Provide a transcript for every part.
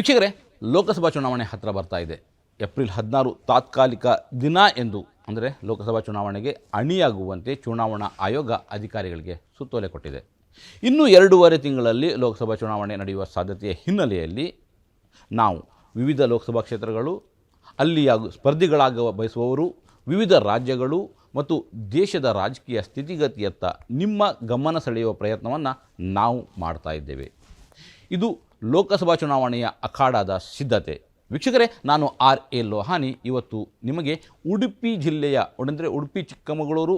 ವೀಕ್ಷಕರೇ, ಲೋಕಸಭಾ ಚುನಾವಣೆ ಹತ್ತಿರ ಬರ್ತಾ ಇದೆ. ಏಪ್ರಿಲ್ ಹದಿನಾರು ತಾತ್ಕಾಲಿಕ ದಿನ ಎಂದು, ಅಂದರೆ ಲೋಕಸಭಾ ಚುನಾವಣೆಗೆ ಅಣಿಯಾಗುವಂತೆ ಚುನಾವಣಾ ಆಯೋಗ ಅಧಿಕಾರಿಗಳಿಗೆ ಸುತ್ತೋಲೆ ಕೊಟ್ಟಿದೆ. ಇನ್ನು ಎರಡೂವರೆ ತಿಂಗಳಲ್ಲಿ ಲೋಕಸಭಾ ಚುನಾವಣೆ ನಡೆಯುವ ಸಾಧ್ಯತೆಯ ಹಿನ್ನೆಲೆಯಲ್ಲಿ ನಾವು ವಿವಿಧ ಲೋಕಸಭಾ ಕ್ಷೇತ್ರಗಳು ಅಲ್ಲಿಯ ಸ್ಪರ್ಧಿಗಳಾಗ ಬಯಸುವವರು, ವಿವಿಧ ರಾಜ್ಯಗಳು ಮತ್ತು ದೇಶದ ರಾಜಕೀಯ ಸ್ಥಿತಿಗತಿಯತ್ತ ನಿಮ್ಮ ಗಮನ ಸೆಳೆಯುವ ಪ್ರಯತ್ನವನ್ನು ನಾವು ಮಾಡ್ತಾ ಇದ್ದೇವೆ. ಇದು ಲೋಕಸಭಾ ಚುನಾವಣೆಯ ಅಖಾಡದ ಸಿದ್ಧತೆ. ವೀಕ್ಷಕರೇ, ನಾನು ಆರ್ ಎ ಲೋಹಾನಿ. ಇವತ್ತು ನಿಮಗೆ ಉಡುಪಿ ಜಿಲ್ಲೆಯ ಅಂದರೆ ಉಡುಪಿ, ಚಿಕ್ಕಮಗಳೂರು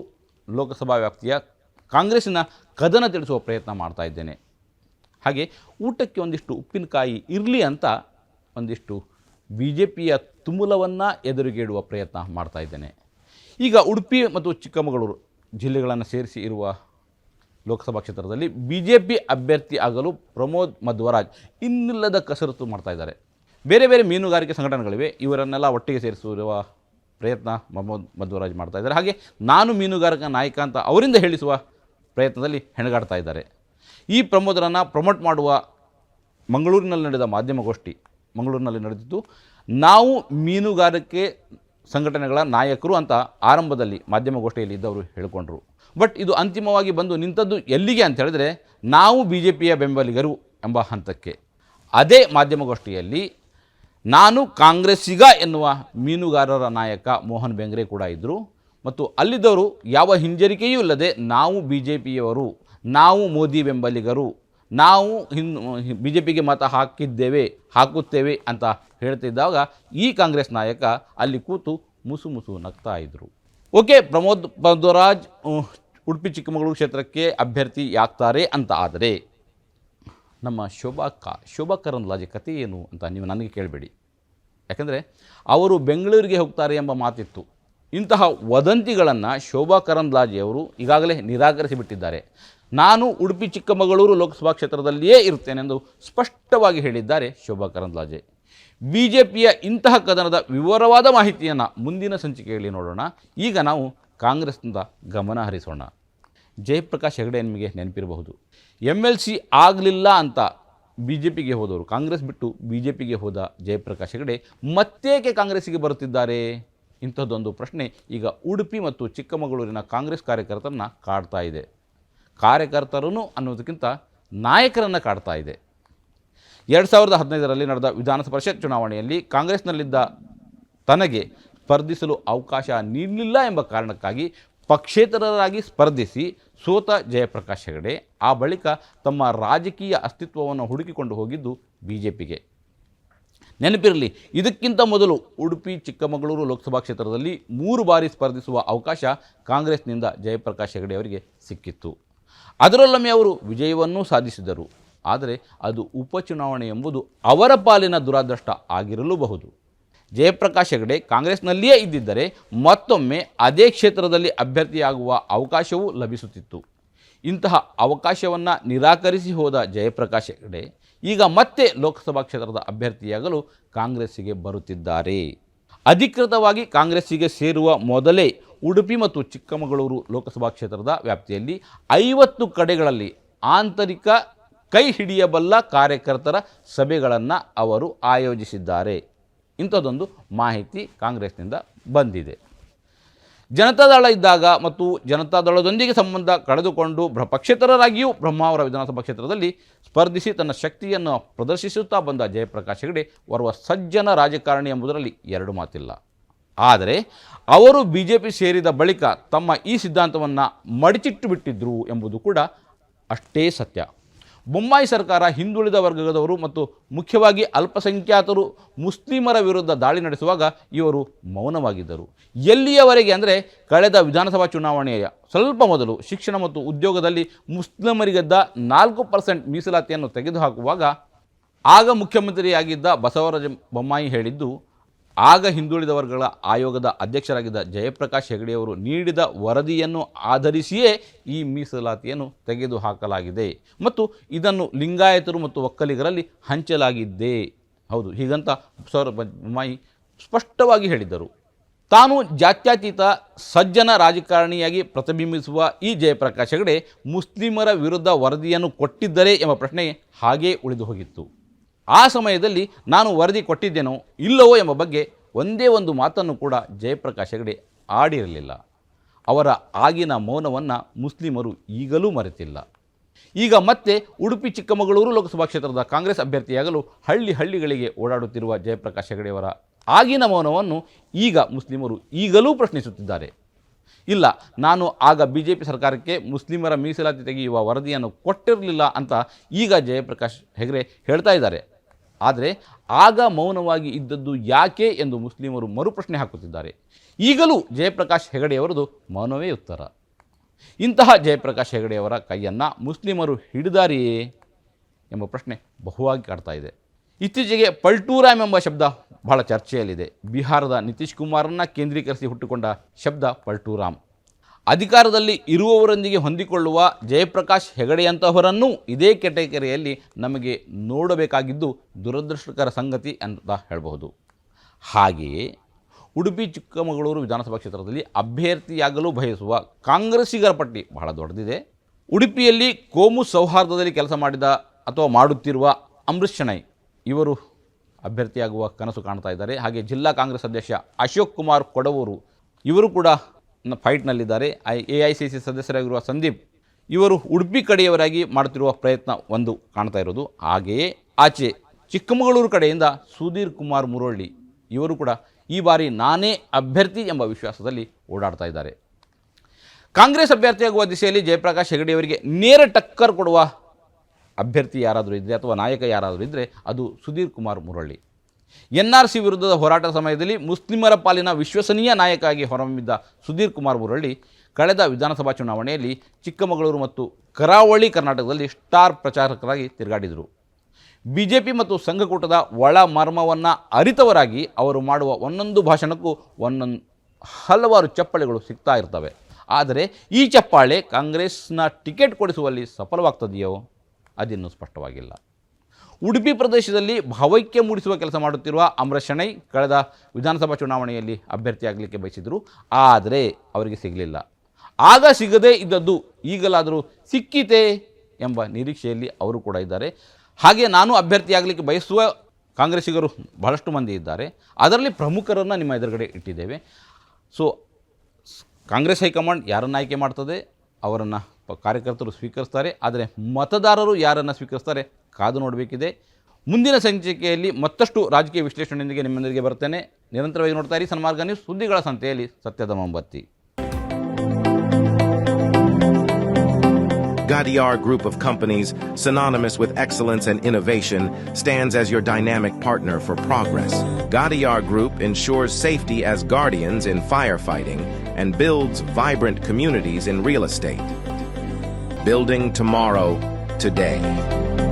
ಲೋಕಸಭಾ ವ್ಯಾಪ್ತಿಯ ಕಾಂಗ್ರೆಸ್ಸಿನ ಕದನ ತಿಳಿಸುವ ಪ್ರಯತ್ನ ಮಾಡ್ತಾ ಇದ್ದೇನೆ. ಹಾಗೆ ಊಟಕ್ಕೆ ಒಂದಿಷ್ಟು ಉಪ್ಪಿನಕಾಯಿ ಇರಲಿ ಅಂತ ಒಂದಿಷ್ಟು ಬಿ ಜೆ ಪಿಯ ತುಮುಲವನ್ನು ಎದುರುಗೇಡುವ ಪ್ರಯತ್ನ ಮಾಡ್ತಾ ಇದ್ದೇನೆ. ಈಗ ಉಡುಪಿ ಮತ್ತು ಚಿಕ್ಕಮಗಳೂರು ಜಿಲ್ಲೆಗಳನ್ನು ಸೇರಿಸಿ ಇರುವ ಲೋಕಸಭಾ ಕ್ಷೇತ್ರದಲ್ಲಿ ಬಿ ಜೆ ಪಿ ಅಭ್ಯರ್ಥಿ ಆಗಲು ಪ್ರಮೋದ್ ಮಧ್ವರಾಜ್ ಇನ್ನಿಲ್ಲದ ಕಸರತ್ತು ಮಾಡ್ತಾ ಇದ್ದಾರೆ. ಬೇರೆ ಬೇರೆ ಮೀನುಗಾರಿಕೆ ಸಂಘಟನೆಗಳಿವೆ. ಇವರನ್ನೆಲ್ಲ ಒಟ್ಟಿಗೆ ಸೇರಿಸುವ ಪ್ರಯತ್ನ ಪ್ರಮೋದ್ ಮಧ್ವರಾಜ್ ಮಾಡ್ತಾ ಇದ್ದಾರೆ. ಹಾಗೆ ನಾನು ಮೀನುಗಾರಿಕಾ ನಾಯಕ ಅಂತ ಅವರಿಂದ ಹೇಳಿಸುವ ಪ್ರಯತ್ನದಲ್ಲಿ ಹೆಣಗಾಡ್ತಾ ಇದ್ದಾರೆ. ಈ ಪ್ರಮೋದರನ್ನು ಪ್ರಮೋಟ್ ಮಾಡುವ ಮಂಗಳೂರಿನಲ್ಲಿ ನಡೆದ ಮಾಧ್ಯಮಗೋಷ್ಠಿ ಮಂಗಳೂರಿನಲ್ಲಿ ನಡೆದಿದ್ದು, ನಾವು ಮೀನುಗಾರಿಕೆ ಸಂಘಟನೆಗಳ ನಾಯಕರು ಅಂತ ಆರಂಭದಲ್ಲಿ ಮಾಧ್ಯಮಗೋಷ್ಠಿಯಲ್ಲಿ ಇದ್ದವರು ಹೇಳಿಕೊಂಡ್ರು. ಬಟ್ ಇದು ಅಂತಿಮವಾಗಿ ಬಂದು ನಿಂತದ್ದು ಎಲ್ಲಿಗೆ ಅಂತ ಹೇಳಿದ್ರೆ ನಾವು ಬಿ ಜೆ ಪಿಯ ಬೆಂಬಲಿಗರು ಎಂಬ ಹಂತಕ್ಕೆ. ಅದೇ ಮಾಧ್ಯಮಗೋಷ್ಠಿಯಲ್ಲಿ ನಾನು ಕಾಂಗ್ರೆಸ್ಸಿಗ ಎನ್ನುವ ಮೀನುಗಾರರ ನಾಯಕ ಮೋಹನ್ ಬೆಂಗ್ರೆ ಕೂಡ ಇದ್ದರು ಮತ್ತು ಅಲ್ಲಿದ್ದವರು ಯಾವ ಹಿಂಜರಿಕೆಯೂ ಇಲ್ಲದೆ ನಾವು ಬಿ ಜೆ ಪಿಯವರು ನಾವು ಮೋದಿ ಬೆಂಬಲಿಗರು ನಾವು ಹಿನ್ ಬಿ ಜೆ ಪಿಗೆ ಮತ ಹಾಕಿದ್ದೇವೆ ಹಾಕುತ್ತೇವೆ ಅಂತ ಹೇಳ್ತಿದ್ದಾಗ ಈ ಕಾಂಗ್ರೆಸ್ ನಾಯಕ ಅಲ್ಲಿ ಕೂತು ಮುಸು ಮುಸು ನಗ್ತಾ ಇದ್ದರು ಓಕೆ ಪ್ರಮೋದ್ ಬದ್ವರಾಜ್ ಉಹ್, ಉಡುಪಿ ಚಿಕ್ಕಮಗಳೂರು ಕ್ಷೇತ್ರಕ್ಕೆ ಅಭ್ಯರ್ಥಿ ಯಾಗ್ತಾರೆ ಅಂತ ಆದರೆ ನಮ್ಮ ಶೋಭಾಕ ಶೋಭಾ ಕರಂದ್ಲಾಜೆ ಕಥೆ ಏನು ಅಂತ ನೀವು ನನಗೆ ಕೇಳಬೇಡಿ. ಯಾಕಂದರೆ ಅವರು ಬೆಂಗಳೂರಿಗೆ ಹೋಗ್ತಾರೆ ಎಂಬ ಮಾತಿತ್ತು. ಇಂತಹ ವದಂತಿಗಳನ್ನು ಶೋಭಾ ಕರಂದ್ಲಾಜೆಯವರು ಈಗಾಗಲೇ ನಿರಾಕರಿಸಿ ಬಿಟ್ಟಿದ್ದಾರೆ ನಾನು ಉಡುಪಿ ಚಿಕ್ಕಮಗಳೂರು ಲೋಕಸಭಾ ಕ್ಷೇತ್ರದಲ್ಲಿಯೇ ಇರುತ್ತೇನೆಂದು ಸ್ಪಷ್ಟವಾಗಿ ಹೇಳಿದ್ದಾರೆ ಶೋಭಾ ಕರಂದ್ಲಾಜೆ. ಬಿ ಜೆ ಪಿಯ ಇಂತಹ ಕದನದ ವಿವರವಾದ ಮಾಹಿತಿಯನ್ನು ಮುಂದಿನ ಸಂಚಿಕೆಯಲ್ಲಿ ನೋಡೋಣ. ಈಗ ನಾವು ಕಾಂಗ್ರೆಸ್ನಿಂದ ಗಮನ ಹರಿಸೋಣ. ಜಯಪ್ರಕಾಶ್ ಹೆಗಡೆ ನಿಮಗೆ ನೆನಪಿರಬಹುದು. ಎಂ ಎಲ್ ಸಿ ಆಗಲಿಲ್ಲ ಅಂತ ಬಿ ಜೆ ಪಿಗೆ ಹೋದವರು, ಕಾಂಗ್ರೆಸ್ ಬಿಟ್ಟು ಬಿ ಜೆ ಪಿಗೆ ಹೋದ ಜಯಪ್ರಕಾಶ್ ಹೆಗಡೆ ಮತ್ತೇಕೆ ಕಾಂಗ್ರೆಸ್ಸಿಗೆ ಬರುತ್ತಿದ್ದಾರೆ? ಇಂಥದ್ದೊಂದು ಪ್ರಶ್ನೆ ಈಗ ಉಡುಪಿ ಮತ್ತು ಚಿಕ್ಕಮಗಳೂರಿನ ಕಾಂಗ್ರೆಸ್ ಕಾರ್ಯಕರ್ತರನ್ನ ಕಾಡ್ತಾ ಇದೆ. ಕಾರ್ಯಕರ್ತರನ್ನು ಅನ್ನೋದಕ್ಕಿಂತ ನಾಯಕರನ್ನು ಕಾಡ್ತಾ ಇದೆ. ಎರಡು ಸಾವಿರದ ಹದಿನೈದರಲ್ಲಿ ನಡೆದ ವಿಧಾನ ಪರಿಷತ್ ಚುನಾವಣೆಯಲ್ಲಿ ಕಾಂಗ್ರೆಸ್ನಲ್ಲಿದ್ದ ತನಗೆ ಸ್ಪರ್ಧಿಸಲು ಅವಕಾಶ ನೀಡಲಿಲ್ಲ ಎಂಬ ಕಾರಣಕ್ಕಾಗಿ ಪಕ್ಷೇತರರಾಗಿ ಸ್ಪರ್ಧಿಸಿ ಸೋತ ಜಯಪ್ರಕಾಶ್ ಹೆಗಡೆ. ಆ ಬಳಿಕ ತಮ್ಮ ರಾಜಕೀಯ ಅಸ್ತಿತ್ವವನ್ನು ಹುಡುಕಿಕೊಂಡು ಹೋಗಿದ್ದು ಬಿ ಜೆ ಪಿಗೆ ನೆನಪಿರಲಿ, ಇದಕ್ಕಿಂತ ಮೊದಲು ಉಡುಪಿ, ಚಿಕ್ಕಮಗಳೂರು ಲೋಕಸಭಾ ಕ್ಷೇತ್ರದಲ್ಲಿ ಮೂರು ಬಾರಿ ಸ್ಪರ್ಧಿಸುವ ಅವಕಾಶ ಕಾಂಗ್ರೆಸ್ನಿಂದ ಜಯಪ್ರಕಾಶ್ ಹೆಗಡೆ ಅವರಿಗೆ ಸಿಕ್ಕಿತ್ತು. ಅದರಲ್ಲೊಮ್ಮೆ ಅವರು ವಿಜಯವನ್ನೂ ಸಾಧಿಸಿದರು. ಆದರೆ ಅದು ಉಪಚುನಾವಣೆ ಎಂಬುದು ಅವರ ಪಾಲಿನ ದುರಾದೃಷ್ಟ ಆಗಿರಲೂಬಹುದು. ಜಯಪ್ರಕಾಶ್ ಹೆಗಡೆ ಕಾಂಗ್ರೆಸ್ನಲ್ಲಿಯೇ ಇದ್ದಿದ್ದರೆ ಮತ್ತೊಮ್ಮೆ ಅದೇ ಕ್ಷೇತ್ರದಲ್ಲಿ ಅಭ್ಯರ್ಥಿಯಾಗುವ ಅವಕಾಶವೂ ಲಭಿಸುತ್ತಿತ್ತು. ಇಂತಹ ಅವಕಾಶವನ್ನು ನಿರಾಕರಿಸಿ ಹೋದ ಜಯಪ್ರಕಾಶ್ ಹೆಗಡೆ ಈಗ ಮತ್ತೆ ಲೋಕಸಭಾ ಕ್ಷೇತ್ರದ ಅಭ್ಯರ್ಥಿಯಾಗಲು ಕಾಂಗ್ರೆಸ್ಸಿಗೆ ಬರುತ್ತಿದ್ದಾರೆ. ಅಧಿಕೃತವಾಗಿ ಕಾಂಗ್ರೆಸ್ಸಿಗೆ ಸೇರುವ ಮೊದಲೇ ಉಡುಪಿ ಮತ್ತು ಚಿಕ್ಕಮಗಳೂರು ಲೋಕಸಭಾ ಕ್ಷೇತ್ರದ ವ್ಯಾಪ್ತಿಯಲ್ಲಿ ಐವತ್ತು ಕಡೆಗಳಲ್ಲಿ ಆಂತರಿಕ ಕೈ ಹಿಡಿಯಬಲ್ಲ ಕಾರ್ಯಕರ್ತರ ಸಭೆಗಳನ್ನು ಅವರು ಆಯೋಜಿಸಿದ್ದಾರೆ. ಇಂಥದ್ದೊಂದು ಮಾಹಿತಿ ಕಾಂಗ್ರೆಸ್ನಿಂದ ಬಂದಿದೆ. ಜನತಾದಳ ಇದ್ದಾಗ ಮತ್ತು ಜನತಾದಳದೊಂದಿಗೆ ಸಂಬಂಧ ಕಳೆದುಕೊಂಡು ಬ್ರ, ಪಕ್ಷೇತರರಾಗಿಯೂ ಬ್ರಹ್ಮಾವರ ವಿಧಾನಸಭಾ ಕ್ಷೇತ್ರದಲ್ಲಿ ಸ್ಪರ್ಧಿಸಿ ತನ್ನ ಶಕ್ತಿಯನ್ನು ಪ್ರದರ್ಶಿಸುತ್ತಾ ಬಂದ ಜಯಪ್ರಕಾಶ್ ಹೆಗಡೆ ಓರ್ವ ಸಜ್ಜನ ರಾಜಕಾರಣಿ ಎಂಬುದರಲ್ಲಿ ಎರಡು ಮಾತಿಲ್ಲ. ಆದರೆ ಅವರು ಬಿ ಜೆ ಪಿ ಸೇರಿದ ಬಳಿಕ ತಮ್ಮ ಈ ಸಿದ್ಧಾಂತವನ್ನು ಮಡಚಿಟ್ಟು ಬಿಟ್ಟಿದ್ದರು ಎಂಬುದು ಕೂಡ ಅಷ್ಟೇ ಸತ್ಯ. ಬೊಮ್ಮಾಯಿ ಸರ್ಕಾರ ಹಿಂದುಳಿದ ವರ್ಗದವರು ಮತ್ತು ಮುಖ್ಯವಾಗಿ ಅಲ್ಪಸಂಖ್ಯಾತರು ಮುಸ್ಲಿಮರ ವಿರುದ್ಧ ದಾಳಿ ನಡೆಸುವಾಗ ಇವರು ಮೌನವಾಗಿದ್ದರು. ಎಲ್ಲಿಯವರೆಗೆ ಅಂದರೆ ಕಳೆದ ವಿಧಾನಸಭಾ ಚುನಾವಣೆಯ ಸ್ವಲ್ಪ ಮೊದಲು ಶಿಕ್ಷಣ ಮತ್ತು ಉದ್ಯೋಗದಲ್ಲಿ ಮುಸ್ಲಿಮರಿಗದ್ದ ನಾಲ್ಕು ಪರ್ಸೆಂಟ್ ಮೀಸಲಾತಿಯನ್ನು ತೆಗೆದುಹಾಕುವಾಗ ಆಗ ಮುಖ್ಯಮಂತ್ರಿಯಾಗಿದ್ದ ಬಸವರಾಜ ಬೊಮ್ಮಾಯಿ ಹೇಳಿದ್ದು ಆಗ ಹಿಂದುಳಿದ ವರ್ಗಗಳ ಆಯೋಗದ ಅಧ್ಯಕ್ಷರಾಗಿದ್ದ ಜಯಪ್ರಕಾಶ್ ಹೆಗಡೆಯವರು ನೀಡಿದ ವರದಿಯನ್ನು ಆಧರಿಸಿಯೇ ಈ ಮೀಸಲಾತಿಯನ್ನು ತೆಗೆದುಹಾಕಲಾಗಿದೆ. ಮತ್ತು ಇದನ್ನು ಲಿಂಗಾಯತರು ಮತ್ತು ಒಕ್ಕಲಿಗರಲ್ಲಿ ಹಂಚಲಾಗಿದ್ದೇ ಹೌದು, ಹೀಗಂತ ಸೌರಭ ಬೊಮ್ಮಾಯಿ ಸ್ಪಷ್ಟವಾಗಿ ಹೇಳಿದ್ದರು. ತಾನು ಜಾತ್ಯತೀತ ಸಜ್ಜನ ರಾಜಕಾರಣಿಯಾಗಿ ಪ್ರತಿಬಿಂಬಿಸುವ ಈ ಜಯಪ್ರಕಾಶ್ ಹೆಗಡೆ ಮುಸ್ಲಿಮರ ವಿರುದ್ಧ ವರದಿಯನ್ನು ಕೊಟ್ಟಿದ್ದರೆ ಎಂಬ ಪ್ರಶ್ನೆ ಹಾಗೇ ಉಳಿದು ಹೋಗಿತ್ತು ಆ ಸಮಯದಲ್ಲಿ ನಾನು ವರದಿ ಕೊಟ್ಟಿದ್ದೇನೋ ಇಲ್ಲವೋ ಎಂಬ ಬಗ್ಗೆ ಒಂದೇ ಒಂದು ಮಾತನ್ನು ಕೂಡ ಜಯಪ್ರಕಾಶ್ ಹೆಗಡೆ ಆಡಿರಲಿಲ್ಲ. ಅವರ ಆಗಿನ ಮೌನವನ್ನು ಮುಸ್ಲಿಮರು ಈಗಲೂ ಮರೆತಿಲ್ಲ. ಈಗ ಮತ್ತೆ ಉಡುಪಿ ಚಿಕ್ಕಮಗಳೂರು ಲೋಕಸಭಾ ಕ್ಷೇತ್ರದ ಕಾಂಗ್ರೆಸ್ ಅಭ್ಯರ್ಥಿಯಾಗಲು ಹಳ್ಳಿ ಹಳ್ಳಿಗಳಿಗೆ ಓಡಾಡುತ್ತಿರುವ ಜಯಪ್ರಕಾಶ್ ಹೆಗಡೆಯವರ ಆಗಿನ ಮೌನವನ್ನು ಈಗ ಮುಸ್ಲಿಮರು ಈಗಲೂ ಪ್ರಶ್ನಿಸುತ್ತಿದ್ದಾರೆ. ಇಲ್ಲ, ನಾನು ಆಗ ಬಿ ಜೆ ಪಿ ಸರ್ಕಾರಕ್ಕೆ ಮುಸ್ಲಿಮರ ಮೀಸಲಾತಿ ತೆಗೆಯುವ ವರದಿಯನ್ನು ಕೊಟ್ಟಿರಲಿಲ್ಲ ಅಂತ ಈಗ ಜಯಪ್ರಕಾಶ್ ಹೆಗಡೆ ಹೇಳ್ತಾ ಇದ್ದಾರೆ. ಆದರೆ ಆಗ ಮೌನವಾಗಿ ಇದ್ದದ್ದು ಯಾಕೆ ಎಂದು ಮುಸ್ಲಿಮರು ಮರುಪ್ರಶ್ನೆ ಹಾಕುತ್ತಿದ್ದಾರೆ. ಈಗಲೂ ಜಯಪ್ರಕಾಶ್ ಹೆಗಡೆಯವರದು ಮೌನವೇ ಉತ್ತರ. ಇಂತಹ ಜಯಪ್ರಕಾಶ್ ಹೆಗಡೆಯವರ ಕೈಯನ್ನು ಮುಸ್ಲಿಮರು ಹಿಡಿದಾರಿಯೇ ಎಂಬ ಪ್ರಶ್ನೆ ಬಹುವಾಗಿ ಕಾಡ್ತಾ ಇದೆ. ಇತ್ತೀಚೆಗೆ ಪಲ್ಟೂರಾಮ್ ಎಂಬ ಶಬ್ದ ಬಹಳ ಚರ್ಚೆಯಲ್ಲಿದೆ. ಬಿಹಾರದ ನಿತೀಶ್ ಕುಮಾರನ್ನು ಕೇಂದ್ರೀಕರಿಸಿ ಹುಟ್ಟುಕೊಂಡ ಶಬ್ದ ಪಲ್ಟೂರಾಮ್. ಅಧಿಕಾರದಲ್ಲಿ ಇರುವವರೊಂದಿಗೆ ಹೊಂದಿಕೊಳ್ಳುವ ಜಯಪ್ರಕಾಶ್ ಹೆಗಡೆಯಂತಹವರನ್ನೂ ಇದೇ ಕೆಟಗರಿಯಲ್ಲಿ ನಮಗೆ ನೋಡಬೇಕಾಗಿದ್ದು ದುರದೃಷ್ಟಕರ ಸಂಗತಿ ಅಂತ ಹೇಳಬಹುದು. ಹಾಗೆಯೇ ಉಡುಪಿ ಚಿಕ್ಕಮಗಳೂರು ವಿಧಾನಸಭಾ ಕ್ಷೇತ್ರದಲ್ಲಿ ಅಭ್ಯರ್ಥಿಯಾಗಲು ಬಯಸುವ ಕಾಂಗ್ರೆಸ್ಸಿಗರ ಪಟ್ಟಿ ಬಹಳ ದೊಡ್ಡದಿದೆ. ಉಡುಪಿಯಲ್ಲಿ ಕೋಮು ಸೌಹಾರ್ದದಲ್ಲಿ ಕೆಲಸ ಮಾಡಿದ ಅಥವಾ ಮಾಡುತ್ತಿರುವ ಅಮೃತ್ ಶೆಣೈ ಇವರು ಅಭ್ಯರ್ಥಿಯಾಗುವ ಕನಸು ಕಾಣ್ತಾ ಇದ್ದಾರೆ. ಹಾಗೆ ಜಿಲ್ಲಾ ಕಾಂಗ್ರೆಸ್ ಅಧ್ಯಕ್ಷ ಅಶೋಕ್ ಕುಮಾರ್ ಕೊಡವೂರು, ಇವರು ಕೂಡ ಫೈಟ್ನಲ್ಲಿದ್ದಾರೆ. I, A I C C ಸದಸ್ಯರಾಗಿರುವ Sandeep, ಇವರು ಉಡುಪಿ ಕಡೆಯವರಾಗಿ ಮಾಡುತ್ತಿರುವ ಪ್ರಯತ್ನ ಒಂದು ಕಾಣ್ತಾ ಇರೋದು. ಹಾಗೆಯೇ ಆಚೆ ಚಿಕ್ಕಮಗಳೂರು ಕಡೆಯಿಂದ ಸುಧೀರ್ ಕುಮಾರ್ ಮುರೊಳ್ಳಿ, ಇವರು ಕೂಡ ಈ ಬಾರಿ ನಾನೇ ಅಭ್ಯರ್ಥಿ ಎಂಬ ವಿಶ್ವಾಸದಲ್ಲಿ ಓಡಾಡ್ತಾ ಇದ್ದಾರೆ. ಕಾಂಗ್ರೆಸ್ ಅಭ್ಯರ್ಥಿಯಾಗುವ ದಿಸೆಯಲ್ಲಿ ಜಯಪ್ರಕಾಶ್ ಹೆಗಡೆಯವರಿಗೆ ನೇರ ಟಕ್ಕರ್ ಕೊಡುವ ಅಭ್ಯರ್ಥಿ ಯಾರಾದರೂ ಇದ್ದರೆ ಅಥವಾ ನಾಯಕ ಯಾರಾದರೂ ಇದ್ದರೆ ಅದು Sudhir Kumar Muralli. N R C ವಿರುದ್ಧದ ಹೋರಾಟ ಸಮಯದಲ್ಲಿ ಮುಸ್ಲಿಮರ ಪಾಲಿನ ವಿಶ್ವಸನೀಯ ನಾಯಕ ಆಗಿ ಹೊರಹೊಮ್ಮಿದ್ದ ಸುಧೀರ್ ಕುಮಾರ್ ಮುರಳ್ಳಿ ಕಳೆದ ವಿಧಾನಸಭಾ ಚುನಾವಣೆಯಲ್ಲಿ ಚಿಕ್ಕಮಗಳೂರು ಮತ್ತು ಕರಾವಳಿ ಕರ್ನಾಟಕದಲ್ಲಿ ಸ್ಟಾರ್ ಪ್ರಚಾರಕರಾಗಿ ತಿರುಗಾಡಿದರು. ಬಿ ಜೆ ಪಿ ಮತ್ತು ಸಂಘಕೂಟದ ಒಳ ಮರ್ಮವನ್ನು ಅರಿತವರಾಗಿ ಅವರು ಮಾಡುವ ಒಂದೊಂದು ಭಾಷಣಕ್ಕೂ ಒಂದೊಂದು ಹಲವಾರು ಚಪ್ಪಳೆಗಳು ಸಿಗ್ತಾ ಇರ್ತವೆ. ಆದರೆ ಈ ಚಪ್ಪಾಳೆ ಕಾಂಗ್ರೆಸ್ನ ಟಿಕೆಟ್ ಕೊಡಿಸುವಲ್ಲಿ ಸಫಲವಾಗ್ತದೆಯೋ ಅದಿನ್ನೂ ಸ್ಪಷ್ಟವಾಗಿಲ್ಲ. ಉಡುಪಿ ಪ್ರದೇಶದಲ್ಲಿ ಭಾವೈಕ್ಯ ಮೂಡಿಸುವ ಕೆಲಸ ಮಾಡುತ್ತಿರುವ ಅಮರ ಶೆಣೈ ಕಳೆದ ವಿಧಾನಸಭಾ ಚುನಾವಣೆಯಲ್ಲಿ ಅಭ್ಯರ್ಥಿಯಾಗಲಿಕ್ಕೆ ಬಯಸಿದರು. ಆದರೆ ಅವರಿಗೆ ಸಿಗಲಿಲ್ಲ. ಆಗ ಸಿಗದೇ ಇದ್ದದ್ದು ಈಗಲಾದರೂ ಸಿಕ್ಕಿತೆ ಎಂಬ ನಿರೀಕ್ಷೆಯಲ್ಲಿ ಅವರು ಕೂಡ ಇದ್ದಾರೆ. ಹಾಗೆ ನಾನು ಅಭ್ಯರ್ಥಿಯಾಗಲಿಕ್ಕೆ ಬಯಸುವ ಕಾಂಗ್ರೆಸ್ಸಿಗರು ಬಹಳಷ್ಟು ಮಂದಿ ಇದ್ದಾರೆ. ಅದರಲ್ಲಿ ಪ್ರಮುಖರನ್ನು ನಿಮ್ಮ ಎದುರುಗಡೆ ಇಟ್ಟಿದ್ದೇವೆ. ಸೊ ಕಾಂಗ್ರೆಸ್ ಹೈಕಮಾಂಡ್ ಯಾರನ್ನು ಆಯ್ಕೆ ಮಾಡ್ತದೆ? ಅವರನ್ನು ಕಾರ್ಯಕರ್ತರು ಸ್ವೀಕರಿಸ್ತಾರೆ. ಆದರೆ ಮತದಾರರು ಯಾರನ್ನು ಸ್ವೀಕರಿಸ್ತಾರೆ? ಕಾದು ನೋಡಬೇಕಿದೆ ಮುಂದಿನ ಸಂಚಿಕೆಯಲ್ಲಿ ಮತ್ತಷ್ಟು ರಾಜಕೀಯ ವಿಶ್ಲೇಷಣೆಯೊಂದಿಗೆ ನಿಮ್ಮೊಂದಿಗೆ ಬರ್ತೇನೆ ನಿರಂತರವಾಗಿ ನೋಡ್ತಾ ಇರಿ ಸನ್ಮಾರ್ಗ ನ್ಯೂಸ್ ಸುದ್ದಿಗಳ ಸಂತೆಯಲ್ಲಿ ಸತ್ಯದ ಮೊಂಬತ್ತಿ Gadiar Group of Companies, synonymous with excellence and innovation, stands as your dynamic partner for progress. Gadiar Group ensures safety as guardians in firefighting and builds vibrant communities in real estate. Building tomorrow, today.